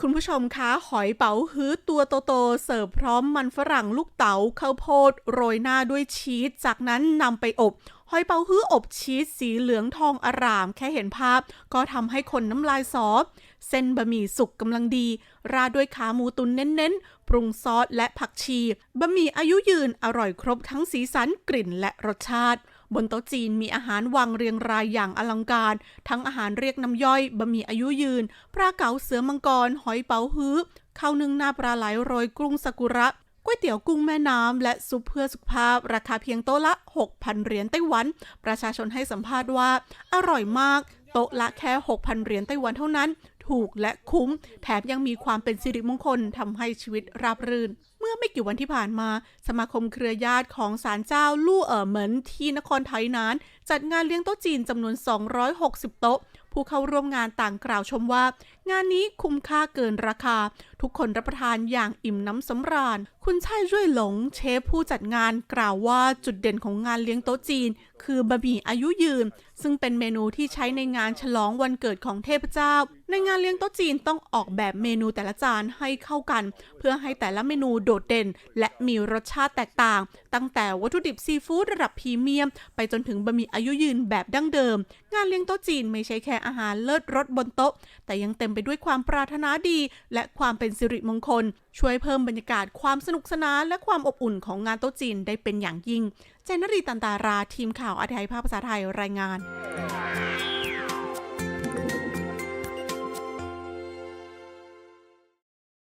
คุณผู้ชมคะ หอยเป๋าฮื้อตัวโตๆเสิร์ฟพร้อมมันฝรั่งลูกเต๋าข้าวโพด โรยหน้าด้วยชีส จากนั้นนำไปอบหอยเป๋าฮื้ออบชีสสีเหลืองทองอร่าม แค่เห็นภาพ ก็ทำให้คนน้ำลายสอเส้นบะหมี่สุกกำลังดี ราดด้วยขาหมูตุ๋นเน้นๆ ปรุงซอสและผักชี บะหมี่อายุยืนอร่อยครบทั้งสีสันกลิ่นและรสชาติ บนโต๊ะจีนมีอาหารวางเรียงรายอย่างอลังการ ทั้งอาหารเรียกน้ำย่อยบะหมี่อายุยืน ปลาเก๋าเสือมังกร หอยเป๋าฮื้อข้าวนึ่งหน้าปลาไหลโรยกรุงซากุระก๋วยเตี๋ยวกุ้งแม่น้ำและซุปเพื่อสุขภาพ ราคาเพียงโต๊ะละ 6,000 เหรียญไต้หวัน ประชาชนให้สัมภาษณ์ว่า อร่อยมาก โต๊ะละแค่ 6,000 เหรียญไต้หวันเท่านั้น ถูกและคุ้ม แถมยังมีความเป็นสิริมงคลทำให้ชีวิตราบรื่น มื่อไม่กี่วันที่ผ่านมา สมาคมเครือญาติของศาลเจ้าลู่เอ๋อเหมินที่นครไทยนานจัดงานเลี้ยงโต๊ะจีนจำนวน 260 โต๊ะ ผู้เข้าร่วมงานต่างกล่าวชมว่า งานนี้คุ้มค่าเกินราคา ทุกคนรับประทานอย่างอิ่มน้ำสำราญ คุณชายรุ่ยหลง เชฟผู้จัดงานกล่าวว่าจุดเด่นของงานเลี้ยงโต๊ะจีน คือบะหมี่อายุยืน ซึ่งเป็นเมนูที่ใช้ในงานฉลองวันเกิดของเทพเจ้า ในงานเลี้ยงโต๊ะจีนต้องออกแบบเมนูแต่ละจานให้เข้ากัน เพื่อให้แต่ละเมนูโดดเด่น และมีรสชาติแตกต่าง ตั้งแต่วัตถุดิบซีฟู้ดระดับพรีเมียม ไปจนถึงบะหมี่อายุยืนแบบดั้งเดิม งานเลี้ยงโต๊ะจีนไม่ใช่แค่อาหารเลิศรสบนโต๊ะ แต่ยังเต็มไปด้วยความปรารถนาดี และความเป็นสิริมงคล ช่วยเพิ่มบรรยากาศความสนุกสนานและความอบอุ่นของงานโต๊ะจีนได้เป็นอย่างยิ่ง เจนนรีตันตาราทีมข่าวอาไทยภาคภาษาไทยรายงาน